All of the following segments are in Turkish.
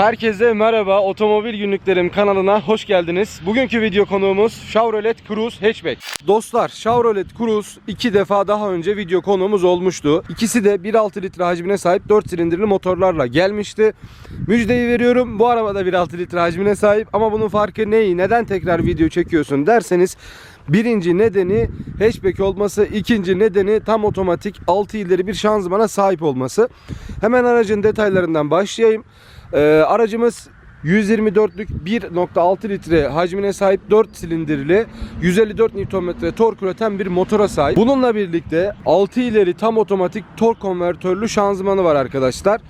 Herkese merhaba. Otomobil Günlüklerim kanalına hoş geldiniz. Bugünkü video konuğumuz Chevrolet Cruze Hatchback. Dostlar Chevrolet Cruze iki defa daha önce video konuğumuz olmuştu. İkisi de 1.6 litre hacmine sahip 4 silindirli motorlarla gelmişti. Müjdeyi veriyorum bu araba da 1.6 litre hacmine sahip ama bunun farkı neyi? Neden tekrar video çekiyorsun derseniz Birinci nedeni hatchback olması, ikinci nedeni tam otomatik 6 ileri bir şanzımana sahip olması. Hemen aracın detaylarından başlayayım. Ee, aracımız 124'lük 1.6 litre hacmine sahip 4 silindirli 154 Nm tork üreten bir motora sahip. Bununla birlikte 6 ileri tam otomatik tork konvertörlü şanzımanı var arkadaşlar.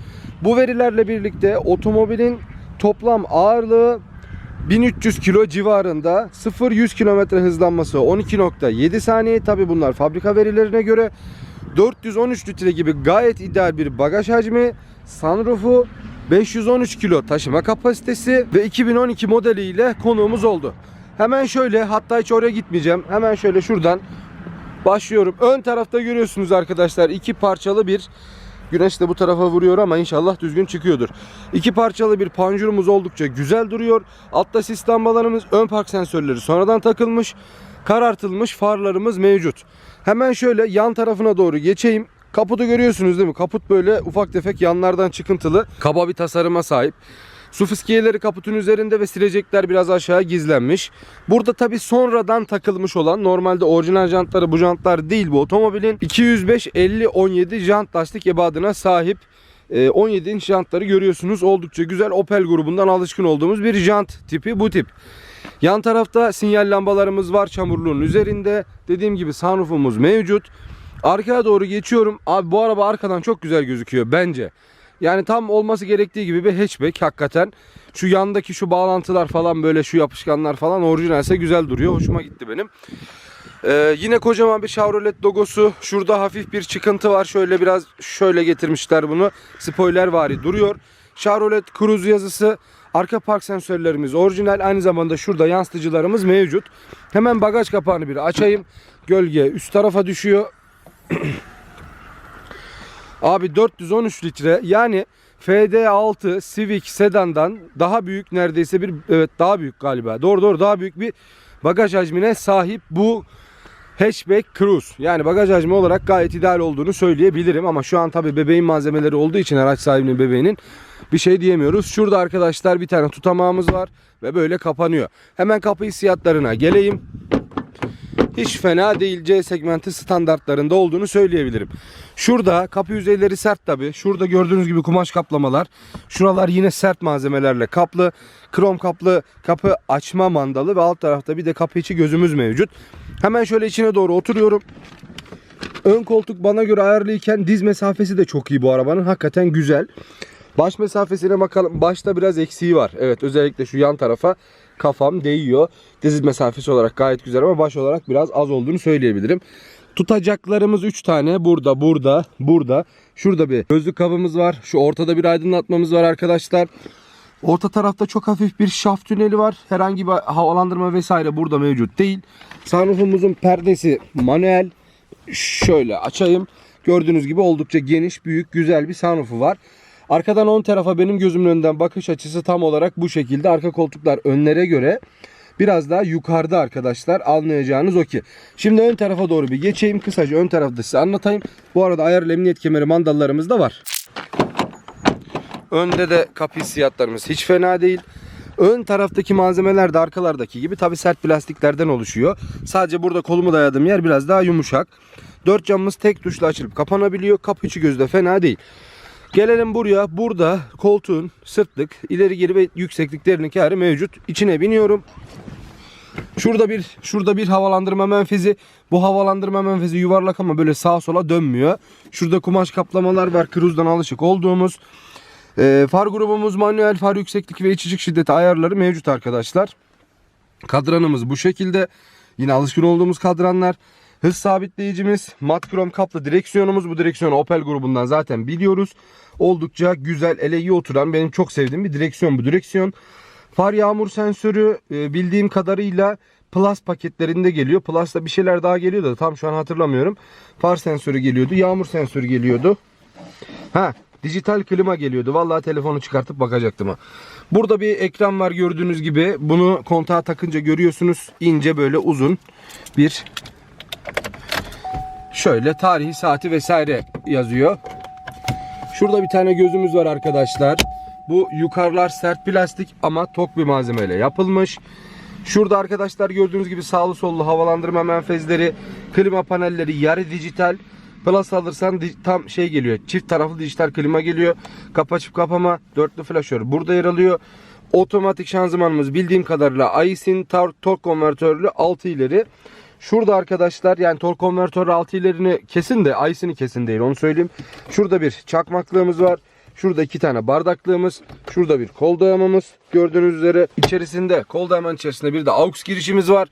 Bu verilerle birlikte otomobilin toplam ağırlığı 1300 kilo civarında 0-100 km hızlanması 12.7 saniye. Tabi bunlar fabrika verilerine göre 413 litre gibi gayet ideal bir bagaj hacmi, sunroofu, 513 kilo taşıma kapasitesi ve 2012 modeliyle konuğumuz oldu. Hemen şöyle hatta hiç oraya gitmeyeceğim. Hemen şöyle şuradan başlıyorum. Ön tarafta görüyorsunuz arkadaşlar iki parçalı bir Güneş de bu tarafa vuruyor ama inşallah düzgün çıkıyordur. İki parçalı bir panjurumuz oldukça güzel duruyor. Altta sis lambalarımız, ön park sensörleri sonradan takılmış. Karartılmış farlarımız mevcut. Hemen şöyle yan tarafına doğru geçeyim. Kaputu görüyorsunuz değil mi? Kaput böyle ufak tefek yanlardan çıkıntılı. Kaba bir tasarıma sahip. Su fıskiyeleri kaputun üzerinde ve silecekler biraz aşağı gizlenmiş. Burada tabi sonradan takılmış olan normalde orijinal jantları bu jantlar değil bu otomobilin. 205 50 17 jant lastik ebadına sahip. Ee, 17 inç jantları görüyorsunuz. Oldukça güzel Opel grubundan alışkın olduğumuz bir jant tipi bu tip. Yan tarafta sinyal lambalarımız var çamurluğun üzerinde. Dediğim gibi sunroofumuz mevcut. Arkaya doğru geçiyorum. Abi bu araba arkadan çok güzel gözüküyor bence. Yani tam olması gerektiği gibi bir hatchback hakikaten. Şu yandaki şu bağlantılar falan böyle şu yapışkanlar falan orijinalse güzel duruyor. Hoşuma gitti benim. Ee, yine kocaman bir Chevrolet logosu. Şurada hafif bir çıkıntı var. Şöyle biraz şöyle getirmişler bunu. Spoiler vari duruyor. Chevrolet Cruze yazısı. Arka park sensörlerimiz orijinal. Aynı zamanda şurada yansıtıcılarımız mevcut. Hemen bagaj kapağını bir açayım. Gölge üst tarafa düşüyor. Abi 413 litre yani FD6 Civic sedandan daha büyük neredeyse bir evet daha büyük galiba. Doğru doğru daha büyük bir bagaj hacmine sahip bu hatchback Cruze. Yani bagaj hacmi olarak gayet ideal olduğunu söyleyebilirim ama şu an tabi bebeğin malzemeleri olduğu için araç sahibinin bebeğinin bir şey diyemiyoruz. Şurada arkadaşlar bir tane tutamağımız var ve böyle kapanıyor. Hemen kapı hissiyatlarına geleyim hiç fena değil C segmenti standartlarında olduğunu söyleyebilirim. Şurada kapı yüzeyleri sert tabi. Şurada gördüğünüz gibi kumaş kaplamalar. Şuralar yine sert malzemelerle kaplı. Krom kaplı kapı açma mandalı ve alt tarafta bir de kapı içi gözümüz mevcut. Hemen şöyle içine doğru oturuyorum. Ön koltuk bana göre ayarlıyken diz mesafesi de çok iyi bu arabanın. Hakikaten güzel. Baş mesafesine bakalım. Başta biraz eksiği var. Evet özellikle şu yan tarafa kafam değiyor. Diz mesafesi olarak gayet güzel ama baş olarak biraz az olduğunu söyleyebilirim. Tutacaklarımız 3 tane. Burada, burada, burada. Şurada bir gözlük kabımız var. Şu ortada bir aydınlatmamız var arkadaşlar. Orta tarafta çok hafif bir şaft tüneli var. Herhangi bir havalandırma vesaire burada mevcut değil. Sunroofumuzun perdesi manuel. Şöyle açayım. Gördüğünüz gibi oldukça geniş, büyük, güzel bir sunroofu var. Arkadan ön tarafa benim gözümün önünden bakış açısı tam olarak bu şekilde. Arka koltuklar önlere göre biraz daha yukarıda arkadaşlar. Anlayacağınız o ki. Şimdi ön tarafa doğru bir geçeyim. Kısaca ön tarafta size anlatayım. Bu arada ayarlı emniyet kemeri mandallarımız da var. Önde de kapı hissiyatlarımız hiç fena değil. Ön taraftaki malzemeler de arkalardaki gibi tabi sert plastiklerden oluşuyor. Sadece burada kolumu dayadığım yer biraz daha yumuşak. Dört camımız tek tuşla açılıp kapanabiliyor. Kapı içi gözü de fena değil. Gelelim buraya. Burada koltuğun sırtlık, ileri geri ve yüksekliklerinin kârı mevcut. İçine biniyorum. Şurada bir şurada bir havalandırma menfezi. Bu havalandırma menfezi yuvarlak ama böyle sağa sola dönmüyor. Şurada kumaş kaplamalar var. Cruze'dan alışık olduğumuz. Ee, far grubumuz manuel, far yükseklik ve içicik şiddeti ayarları mevcut arkadaşlar. Kadranımız bu şekilde. Yine alışkın olduğumuz kadranlar. Hız sabitleyicimiz, mat krom kaplı direksiyonumuz. Bu direksiyonu Opel grubundan zaten biliyoruz. Oldukça güzel, ele iyi oturan, benim çok sevdiğim bir direksiyon bu direksiyon. Far yağmur sensörü e, bildiğim kadarıyla Plus paketlerinde geliyor. Plus'ta bir şeyler daha geliyor da tam şu an hatırlamıyorum. Far sensörü geliyordu, yağmur sensörü geliyordu. Ha, dijital klima geliyordu. Vallahi telefonu çıkartıp bakacaktım ha. Burada bir ekran var gördüğünüz gibi. Bunu kontağa takınca görüyorsunuz. ince böyle uzun bir şöyle tarihi saati vesaire yazıyor. Şurada bir tane gözümüz var arkadaşlar. Bu yukarılar sert plastik ama tok bir malzemeyle yapılmış. Şurada arkadaşlar gördüğünüz gibi sağlı sollu havalandırma menfezleri, klima panelleri yarı dijital. Plus alırsan tam şey geliyor. Çift taraflı dijital klima geliyor. Kapı açıp kapama, dörtlü flaşör burada yer alıyor. Otomatik şanzımanımız bildiğim kadarıyla Aisin tor- tork konvertörlü 6 ileri. Şurada arkadaşlar yani tork konvertörü 6 ilerini kesin de Aisin'i kesin değil onu söyleyeyim. Şurada bir çakmaklığımız var. Şurada iki tane bardaklığımız. Şurada bir kol dayamamız. Gördüğünüz üzere içerisinde kol dayamanın içerisinde bir de aux girişimiz var.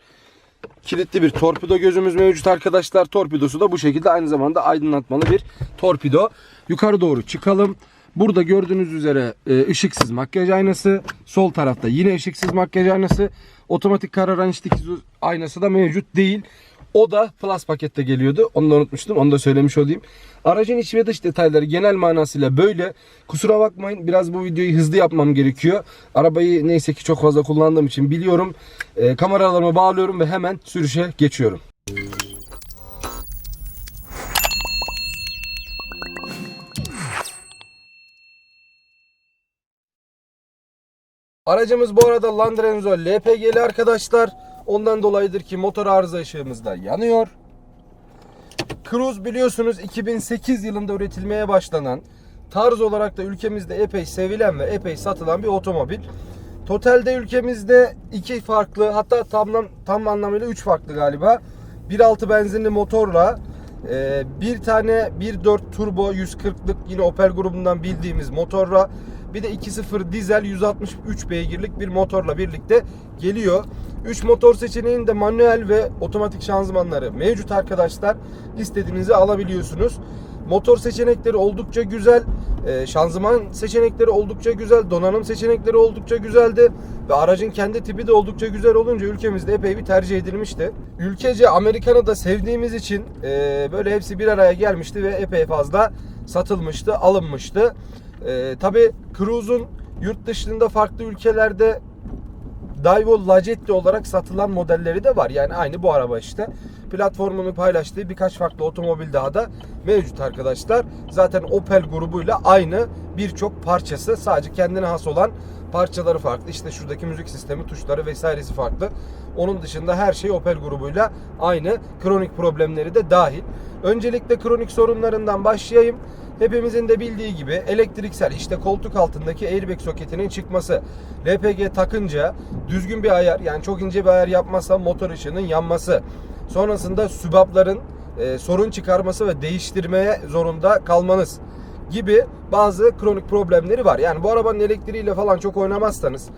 Kilitli bir torpido gözümüz mevcut arkadaşlar. Torpidosu da bu şekilde aynı zamanda aydınlatmalı bir torpido. Yukarı doğru çıkalım. Burada gördüğünüz üzere e, ışıksız makyaj aynası. Sol tarafta yine ışıksız makyaj aynası. Otomatik kararan iç dikiz aynası da mevcut değil. O da Plus pakette geliyordu. Onu da unutmuştum. Onu da söylemiş olayım. Aracın iç ve dış detayları genel manasıyla böyle. Kusura bakmayın biraz bu videoyu hızlı yapmam gerekiyor. Arabayı neyse ki çok fazla kullandığım için biliyorum. E, kameralarımı bağlıyorum ve hemen sürüşe geçiyorum. Aracımız bu arada Land Renzo LPG'li arkadaşlar. Ondan dolayıdır ki motor arıza ışığımız da yanıyor. Cruze biliyorsunuz 2008 yılında üretilmeye başlanan, tarz olarak da ülkemizde epey sevilen ve epey satılan bir otomobil. Totalde ülkemizde iki farklı hatta tam, tam anlamıyla üç farklı galiba. 1.6 benzinli motorla e, bir tane 1.4 turbo 140'lık yine Opel grubundan bildiğimiz motorla bir de 2.0 dizel 163 beygirlik bir motorla birlikte geliyor. 3 motor seçeneğinin de manuel ve otomatik şanzımanları mevcut arkadaşlar. İstediğinizi alabiliyorsunuz. Motor seçenekleri oldukça güzel. Ee, şanzıman seçenekleri oldukça güzel. Donanım seçenekleri oldukça güzeldi. Ve aracın kendi tipi de oldukça güzel olunca ülkemizde epey bir tercih edilmişti. Ülkece Amerikan'ı da sevdiğimiz için e, böyle hepsi bir araya gelmişti ve epey fazla satılmıştı, alınmıştı. E, Tabi Cruise'un yurt dışında farklı ülkelerde Daewoo Lacetti olarak satılan modelleri de var. Yani aynı bu araba işte. Platformunu paylaştığı birkaç farklı otomobil daha da mevcut arkadaşlar. Zaten Opel grubuyla aynı birçok parçası. Sadece kendine has olan parçaları farklı. İşte şuradaki müzik sistemi, tuşları vesairesi farklı. Onun dışında her şey Opel grubuyla aynı. Kronik problemleri de dahil. Öncelikle kronik sorunlarından başlayayım. Hepimizin de bildiği gibi elektriksel işte koltuk altındaki airbag soketinin çıkması. LPG takınca düzgün bir ayar yani çok ince bir ayar yapmazsa motor ışığının yanması. Sonrasında sübapların e, sorun çıkarması ve değiştirmeye zorunda kalmanız gibi bazı kronik problemleri var. Yani bu arabanın elektriğiyle falan çok oynamazsanız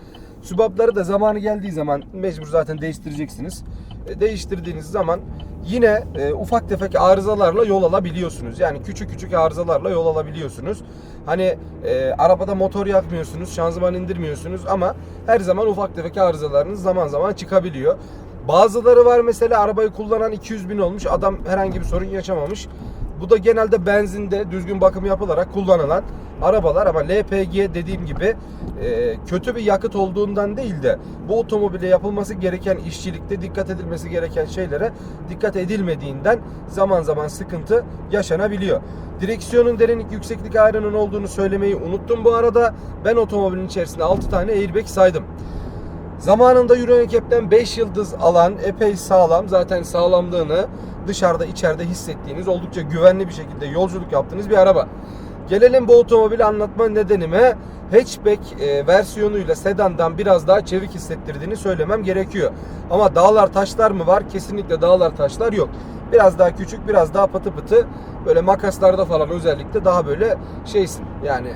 sübapları da zamanı geldiği zaman mecbur zaten değiştireceksiniz. E, değiştirdiğiniz zaman yine e, ufak tefek arızalarla yol alabiliyorsunuz. Yani küçük küçük arızalarla yol alabiliyorsunuz. Hani e, arabada motor yakmıyorsunuz, şanzıman indirmiyorsunuz ama her zaman ufak tefek arızalarınız zaman zaman çıkabiliyor. Bazıları var mesela arabayı kullanan 200 bin olmuş adam herhangi bir sorun yaşamamış. Bu da genelde benzinde düzgün bakım yapılarak kullanılan arabalar ama LPG dediğim gibi e, kötü bir yakıt olduğundan değil de bu otomobile yapılması gereken işçilikte dikkat edilmesi gereken şeylere dikkat edilmediğinden zaman zaman sıkıntı yaşanabiliyor. Direksiyonun derinlik yükseklik ayrının olduğunu söylemeyi unuttum bu arada. Ben otomobilin içerisinde 6 tane airbag saydım. Zamanında Euro NCAP'ten 5 yıldız alan epey sağlam. Zaten sağlamlığını dışarıda içeride hissettiğiniz oldukça güvenli bir şekilde yolculuk yaptığınız bir araba. Gelelim bu otomobili anlatma nedenime hatchback e, versiyonuyla sedandan biraz daha çevik hissettirdiğini söylemem gerekiyor. Ama dağlar taşlar mı var? Kesinlikle dağlar taşlar yok. Biraz daha küçük, biraz daha patı pıtı böyle makaslarda falan özellikle daha böyle şeysin yani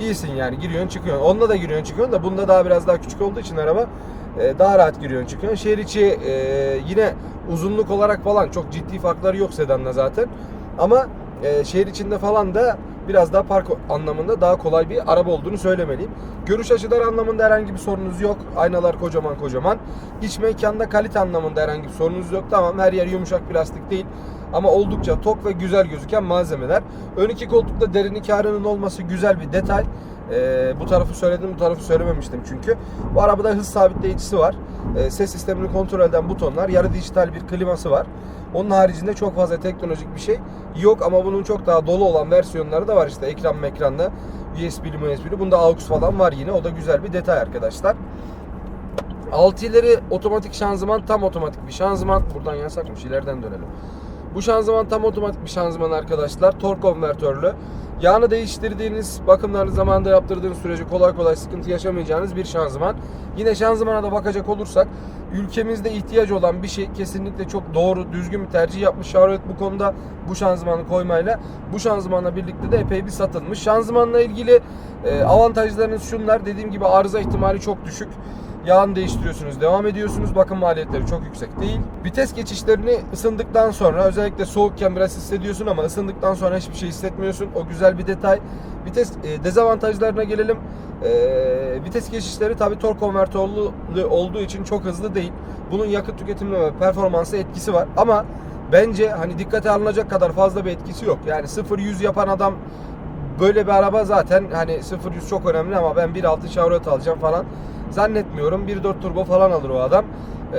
iyisin yani giriyorsun çıkıyorsun. Onunla da giriyorsun çıkıyorsun da bunda daha biraz daha küçük olduğu için araba e, daha rahat giriyorsun çıkıyorsun. Şehir içi e, yine uzunluk olarak falan çok ciddi farkları yok sedanla zaten. Ama e, şehir içinde falan da biraz daha park anlamında daha kolay bir araba olduğunu söylemeliyim. Görüş açıları anlamında herhangi bir sorunuz yok. Aynalar kocaman kocaman. İç mekanda kalite anlamında herhangi bir sorunuz yok. Tamam her yer yumuşak plastik değil. Ama oldukça tok ve güzel gözüken malzemeler. Ön iki koltukta derin karının olması güzel bir detay. Ee, bu tarafı söyledim, bu tarafı söylememiştim çünkü. Bu arabada hız sabitleyicisi var. Ee, ses sistemini kontrol eden butonlar, yarı dijital bir kliması var. Onun haricinde çok fazla teknolojik bir şey yok ama bunun çok daha dolu olan versiyonları da var işte ekran mekranlı, USB'li USB'li. Bunda AUX falan var yine. O da güzel bir detay arkadaşlar. 6 ileri otomatik şanzıman tam otomatik bir şanzıman. Buradan yasakmış ileriden dönelim. Bu şanzıman tam otomatik bir şanzıman arkadaşlar. Tork konvertörlü. Yağını değiştirdiğiniz, bakımlarını zamanında yaptırdığınız sürece kolay kolay sıkıntı yaşamayacağınız bir şanzıman. Yine şanzımana da bakacak olursak ülkemizde ihtiyaç olan bir şey kesinlikle çok doğru, düzgün bir tercih yapmış Chevrolet bu konuda bu şanzımanı koymayla. Bu şanzımanla birlikte de epey bir satılmış. Şanzımanla ilgili e, avantajlarınız şunlar. Dediğim gibi arıza ihtimali çok düşük. Yağını değiştiriyorsunuz, devam ediyorsunuz. Bakım maliyetleri çok yüksek değil. Vites geçişlerini ısındıktan sonra özellikle soğukken biraz hissediyorsun ama ısındıktan sonra hiçbir şey hissetmiyorsun. O güzel bir detay. Vites e, dezavantajlarına gelelim. E, vites geçişleri tabi tork konvertörlü olduğu için çok hızlı değil. Bunun yakıt tüketimine ve performansı etkisi var. Ama bence hani dikkate alınacak kadar fazla bir etkisi yok. Yani 0-100 yapan adam böyle bir araba zaten hani 0-100 çok önemli ama ben 1.6 Chevrolet alacağım falan zannetmiyorum. 1.4 turbo falan alır o adam. Ee,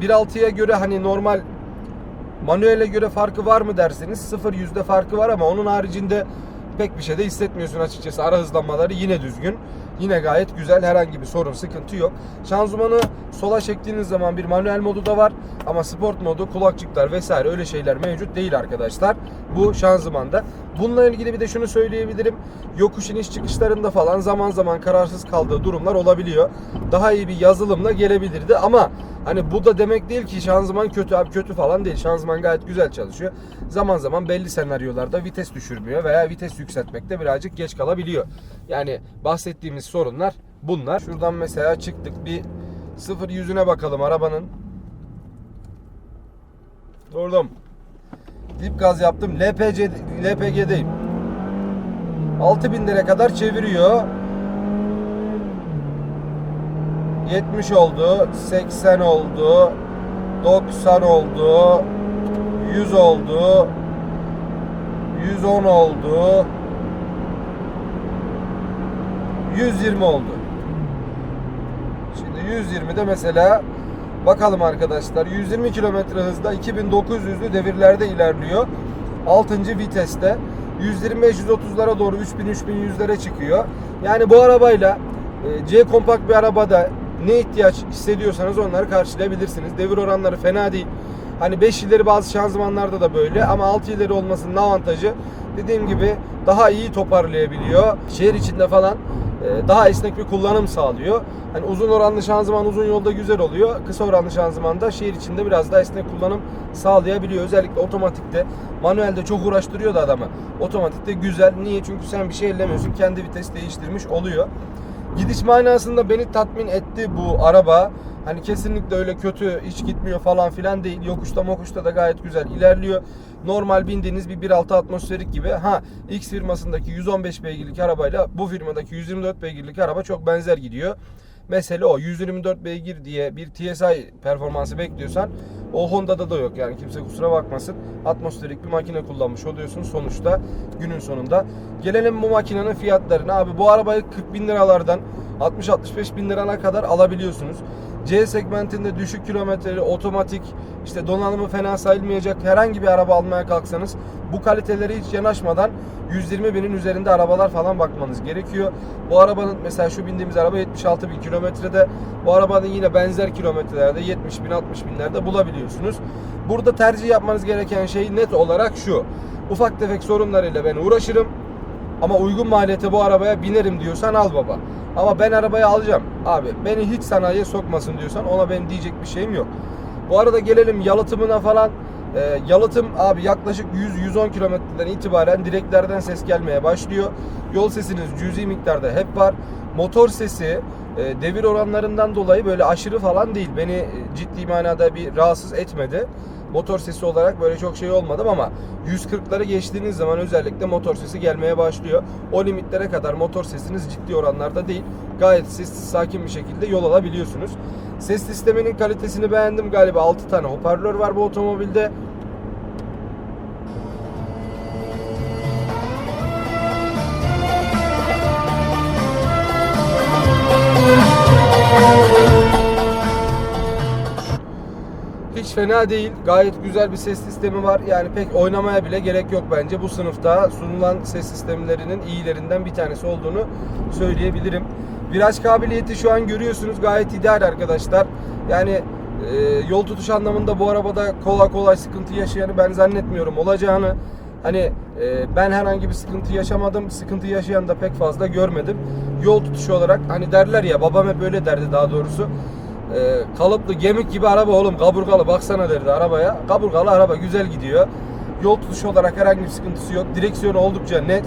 1.6'ya göre hani normal manuele göre farkı var mı derseniz 0-100'de farkı var ama onun haricinde pek bir şey de hissetmiyorsun açıkçası. Ara hızlanmaları yine düzgün. Yine gayet güzel. Herhangi bir sorun, sıkıntı yok. Şanzımanı sola çektiğiniz zaman bir manuel modu da var. Ama sport modu, kulakçıklar vesaire öyle şeyler mevcut değil arkadaşlar. Bu şanzımanda. Bununla ilgili bir de şunu söyleyebilirim. Yokuş iniş çıkışlarında falan zaman zaman kararsız kaldığı durumlar olabiliyor. Daha iyi bir yazılımla gelebilirdi ama hani bu da demek değil ki şanzıman kötü abi kötü falan değil. Şanzıman gayet güzel çalışıyor. Zaman zaman belli senaryolarda vites düşürmüyor veya vites yükseltmekte birazcık geç kalabiliyor. Yani bahsettiğimiz sorunlar bunlar. Şuradan mesela çıktık bir sıfır yüzüne bakalım arabanın. Durdum. Dip gaz yaptım. LPG, LPG'deyim. 6000 lira kadar çeviriyor. 70 oldu. 80 oldu. 90 oldu. 100 oldu. 110 oldu. 120 oldu. Şimdi 120'de mesela bakalım arkadaşlar 120 km hızda 2900'lü devirlerde ilerliyor. 6. viteste 125-130'lara doğru 3000-3100'lere çıkıyor. Yani bu arabayla e, C kompakt bir arabada ne ihtiyaç hissediyorsanız onları karşılayabilirsiniz. Devir oranları fena değil. Hani 5 ileri bazı şanzımanlarda da böyle ama 6 ileri olmasının avantajı dediğim gibi daha iyi toparlayabiliyor. Şehir içinde falan daha esnek bir kullanım sağlıyor. Hani uzun oranlı şanzıman uzun yolda güzel oluyor. Kısa oranlı şanzıman da şehir içinde biraz daha esnek kullanım sağlayabiliyor. Özellikle otomatikte manuelde çok uğraştırıyordu adamı. Otomatikte güzel. Niye? Çünkü sen bir şey ellemiyorsun. Kendi vites değiştirmiş oluyor. Gidiş manasında beni tatmin etti bu araba. Hani kesinlikle öyle kötü hiç gitmiyor falan filan değil. Yokuşta mokuşta da gayet güzel ilerliyor. Normal bindiğiniz bir 1.6 atmosferik gibi. Ha X firmasındaki 115 beygirlik arabayla bu firmadaki 124 beygirlik araba çok benzer gidiyor. Mesele o. 124 beygir diye bir TSI performansı bekliyorsan o Honda'da da yok yani kimse kusura bakmasın. Atmosferik bir makine kullanmış oluyorsun sonuçta günün sonunda. Gelelim bu makinenin fiyatlarına. Abi bu arabayı 40 bin liralardan 60-65 bin lirana kadar alabiliyorsunuz. C segmentinde düşük kilometreli otomatik işte donanımı fena sayılmayacak herhangi bir araba almaya kalksanız bu kaliteleri hiç yanaşmadan 120 binin üzerinde arabalar falan bakmanız gerekiyor. Bu arabanın mesela şu bindiğimiz araba 76 bin kilometrede. Bu arabanın yine benzer kilometrelerde 70 bin 60 binlerde bulabiliyorsunuz. Burada tercih yapmanız gereken şey net olarak şu. Ufak tefek sorunlarıyla ben uğraşırım. Ama uygun maliyete bu arabaya binerim diyorsan al baba. Ama ben arabayı alacağım. Abi beni hiç sanayiye sokmasın diyorsan ona benim diyecek bir şeyim yok. Bu arada gelelim yalıtımına falan. Ee, yalıtım abi yaklaşık 100-110 kilometreden itibaren direklerden ses gelmeye başlıyor. Yol sesiniz cüzi miktarda hep var. Motor sesi e, devir oranlarından dolayı böyle aşırı falan değil. Beni e, ciddi manada bir rahatsız etmedi motor sesi olarak böyle çok şey olmadım ama 140'ları geçtiğiniz zaman özellikle motor sesi gelmeye başlıyor. O limitlere kadar motor sesiniz ciddi oranlarda değil. Gayet sessiz sakin bir şekilde yol alabiliyorsunuz. Ses sisteminin kalitesini beğendim galiba 6 tane hoparlör var bu otomobilde. Fena değil. Gayet güzel bir ses sistemi var. Yani pek oynamaya bile gerek yok bence. Bu sınıfta sunulan ses sistemlerinin iyilerinden bir tanesi olduğunu söyleyebilirim. Viraj kabiliyeti şu an görüyorsunuz gayet ideal arkadaşlar. Yani e, yol tutuş anlamında bu arabada kolay kolay sıkıntı yaşayanı ben zannetmiyorum olacağını. Hani e, ben herhangi bir sıkıntı yaşamadım. Sıkıntı yaşayan da pek fazla görmedim. Yol tutuşu olarak hani derler ya babam hep öyle derdi daha doğrusu. E, kalıplı gemik gibi araba oğlum kaburgalı baksana derdi arabaya. Kaburgalı araba güzel gidiyor. Yol tutuşu olarak herhangi bir sıkıntısı yok. Direksiyonu oldukça net.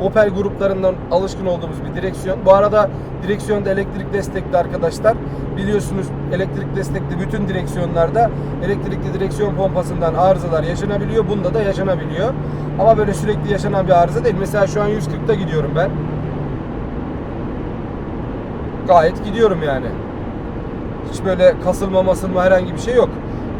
Opel gruplarından alışkın olduğumuz bir direksiyon. Bu arada direksiyon da elektrik destekli arkadaşlar. Biliyorsunuz elektrik destekli bütün direksiyonlarda elektrikli direksiyon pompasından arızalar yaşanabiliyor. Bunda da yaşanabiliyor. Ama böyle sürekli yaşanan bir arıza değil. Mesela şu an 140'ta gidiyorum ben. Gayet gidiyorum yani. Hiç böyle kasılma masılma herhangi bir şey yok.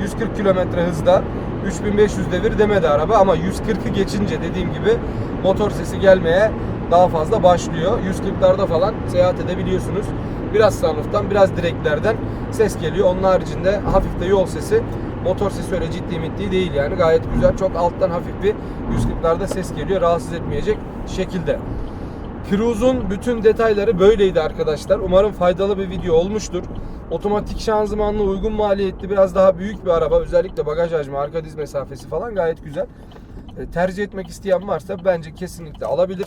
140 kilometre hızda 3500 devir demedi araba ama 140'ı geçince dediğim gibi motor sesi gelmeye daha fazla başlıyor. 140'larda falan seyahat edebiliyorsunuz. Biraz sunroof'tan biraz direklerden ses geliyor. Onun haricinde hafif de yol sesi. Motor sesi öyle ciddi mitli değil yani gayet güzel. Çok alttan hafif bir 140'larda ses geliyor. Rahatsız etmeyecek şekilde. Cruise'un bütün detayları böyleydi arkadaşlar. Umarım faydalı bir video olmuştur. Otomatik şanzımanlı uygun maliyetli biraz daha büyük bir araba. Özellikle bagaj hacmi, arka diz mesafesi falan gayet güzel. E, tercih etmek isteyen varsa bence kesinlikle alabilir.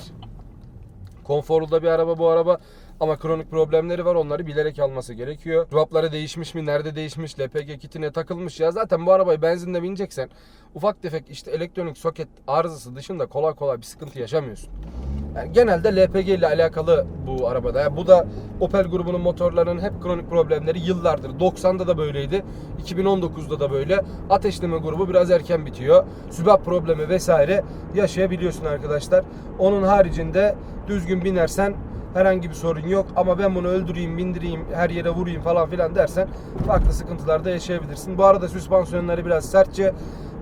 Konforlu da bir araba bu araba. Ama kronik problemleri var. Onları bilerek alması gerekiyor. Cevapları değişmiş mi? Nerede değişmiş? LPG kitine takılmış ya. Zaten bu arabayı benzinle bineceksen ufak tefek işte elektronik soket arızası dışında kolay kolay bir sıkıntı yaşamıyorsun. Yani genelde LPG ile alakalı bu arabada. Yani bu da Opel grubunun motorlarının hep kronik problemleri yıllardır. 90'da da böyleydi. 2019'da da böyle. Ateşleme grubu biraz erken bitiyor. Sübap problemi vesaire yaşayabiliyorsun arkadaşlar. Onun haricinde düzgün binersen herhangi bir sorun yok. Ama ben bunu öldüreyim, bindireyim, her yere vurayım falan filan dersen farklı sıkıntılar da yaşayabilirsin. Bu arada süspansiyonları biraz sertçe.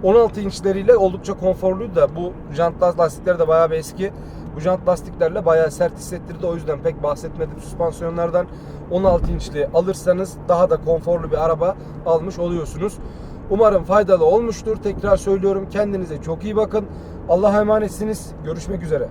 16 inçleriyle oldukça konforluydu da bu jant lastikleri de bayağı bir eski. Bu jant lastiklerle bayağı sert hissettirdi. O yüzden pek bahsetmedim süspansiyonlardan. 16 inçli alırsanız daha da konforlu bir araba almış oluyorsunuz. Umarım faydalı olmuştur. Tekrar söylüyorum kendinize çok iyi bakın. Allah'a emanetsiniz. Görüşmek üzere.